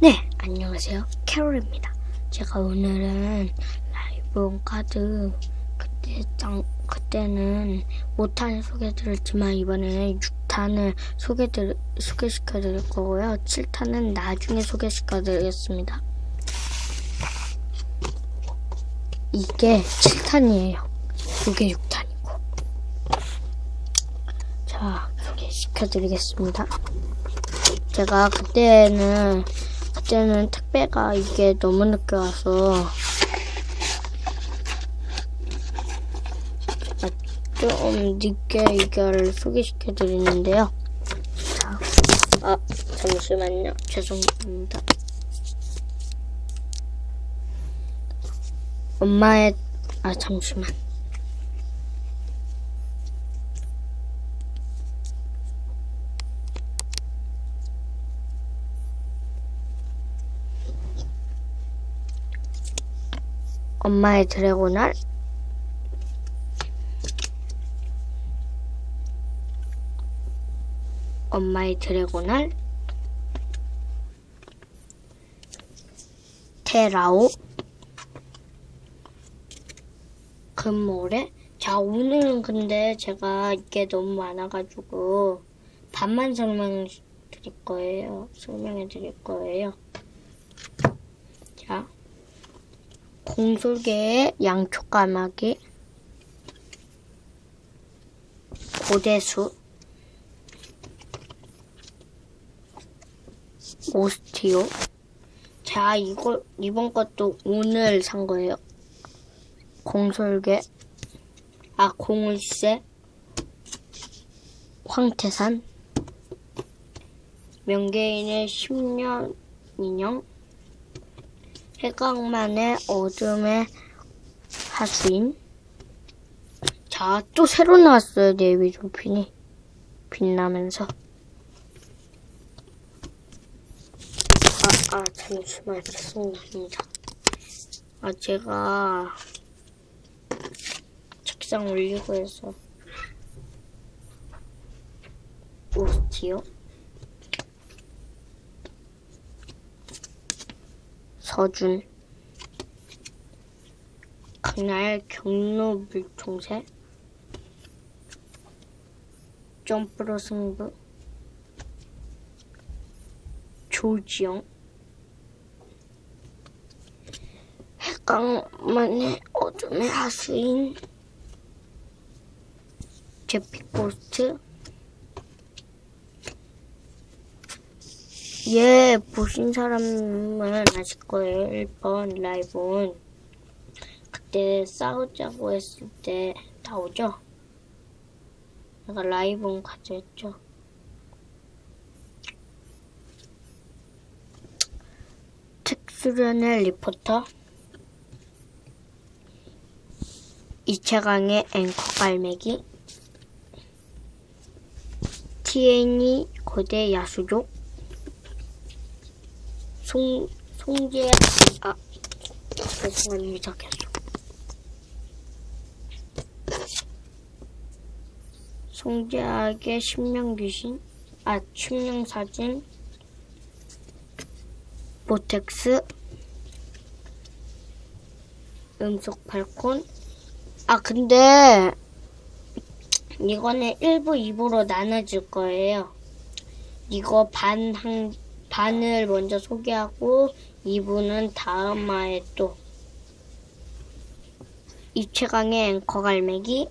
네, 안녕하세요. 캐롤입니다. 제가 오늘은 라이브 카드 그때 짱 그때는 5탄을 소개해드렸지만 이번에는 6탄을 소개들 소개시켜 드릴 거고요. 7탄은 나중에 소개시켜 드리겠습니다. 이게 7탄이에요. 이게 6탄이고. 자, 소개시켜 드리겠습니다. 제가 그때는 그때는 택배가 이게 너무 늦게 와서 좀 늦게 이거를 소개시켜 드리는데요. 자, 아 잠시만요. 죄송합니다. 엄마의 아 잠시만. 엄마의 드래곤알? 엄마의 드래곤알? 테라오? 금모래 자 오늘은 근데 제가 이게 너무 많아가지고 반만 설명 드릴 거예요. 설명해 드릴 거예요. 자 공술계의 양초 까마귀, 고대수, 오스티오. 자, 이거, 이번 것도 오늘 산 거예요. 공설계, 아, 공울새, 황태산, 명계인의 10년 인형, 해강만의 어둠의 하수인. 자, 또 새로 나왔어요, 네이비 조핀이. 빛나면서. 아, 아, 잠시만, 죄송합니다. 아, 제가 책상 올리고 해서. 오스티요? 서준 그날 경로 물총새 점프로 승부? 조지영? 해강만의 어둠의 하수인? 제피코스트 얘 보신 사람은 아실 거예요. 1번 라이브는 그때 싸우자고 했을 때 나오죠? 내가 라이브는 가져했죠. 특수련의 리포터 이채강의 앵커 갈매기 TN이 거대 야수족 송, 송재, 아, 죄송합니다, 계속. 송재학의 신명 귀신, 아, 신명 사진, 보텍스, 음속 팔콘. 아, 근데, 이거는 1부, 2부로 나눠줄 거예요. 이거 반, 한, 반을 먼저 소개하고 2부는 다음 화에 또. 이채강의 앵커 갈매기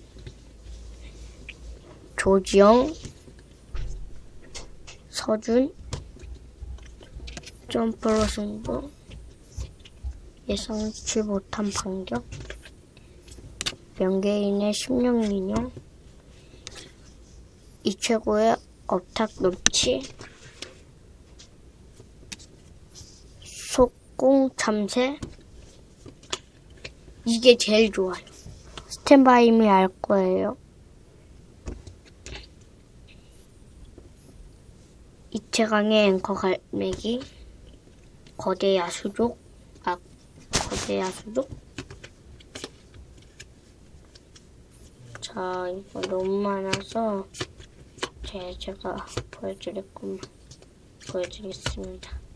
조지영 서준 점프로 승부 예상치 못한 반격 명계인의 심령인형 이최고의 업탁 높치 속공 참새 이게 제일 좋아요. 스탠바이미 알 거예요. 이채강의 앵커 갈매기 거대 야수족 아 거대 야수족 자 이거 너무 많아서 제 제가 보여드릴 것만 보여드리겠습니다.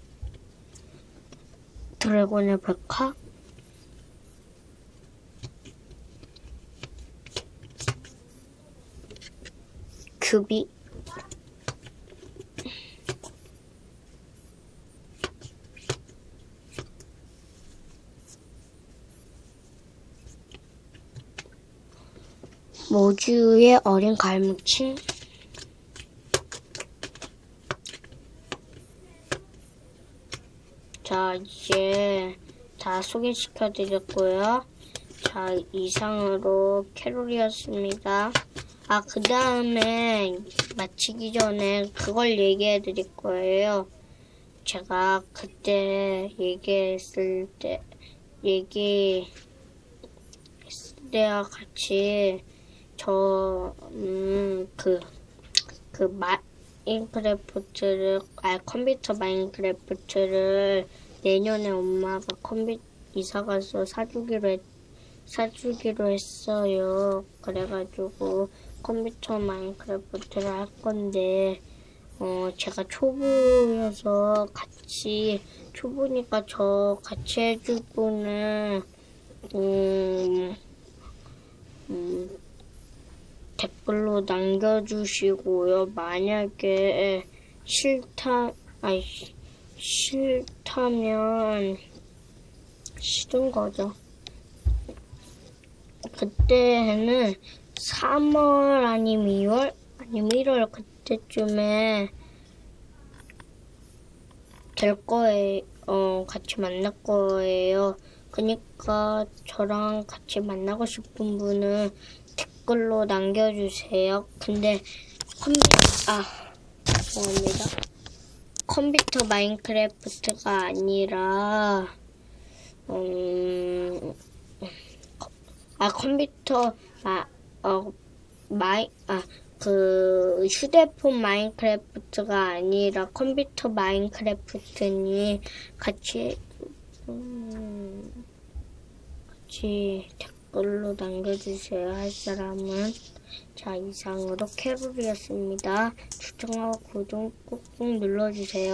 드래곤의 백화? 규비 모주의 어린 갈무치 자, 이제 다 소개시켜 드렸고요. 자, 이상으로 캐롤이었습니다. 아, 그 다음에 마치기 전에 그걸 얘기해 드릴 거예요. 제가 그때 얘기했을 때, 얘기, 했을 때와 같이, 저, 음, 그, 그 마 인크래프트를, 아, 컴퓨터 마인크래프트를 내년에 엄마가 컴퓨 이사 가서 사주기로 했, 사주기로 했어요. 그래가지고 컴퓨터 마인크래프트를 할 건데, 어, 제가 초보여서 같이, 초보니까 저 같이 해줄 분은, 음, 음, 댓글로 남겨주시고요. 만약에 싫다, 아니, 싫다면, 싫은 거죠. 그때는 3월 아니면 2월 아니면 1월 그때쯤에 될 거예요. 어, 같이 만날 거예요. 그러니까 저랑 같이 만나고 싶은 분은 댓글로 남겨주세요. 근데 컴퓨터 아 죄송합니다. 컴퓨터 마인크래프트가 아니라 음. 아 컴퓨터 아어 마이 아 그 휴대폰 마인크래프트가 아니라 컴퓨터 마인크래프트니 같이 음, 같이 댓글로 남겨주세요 할 사람은 자 이상으로 캐롤이었습니다 추천하고 구독 꾹꾹 눌러주세요.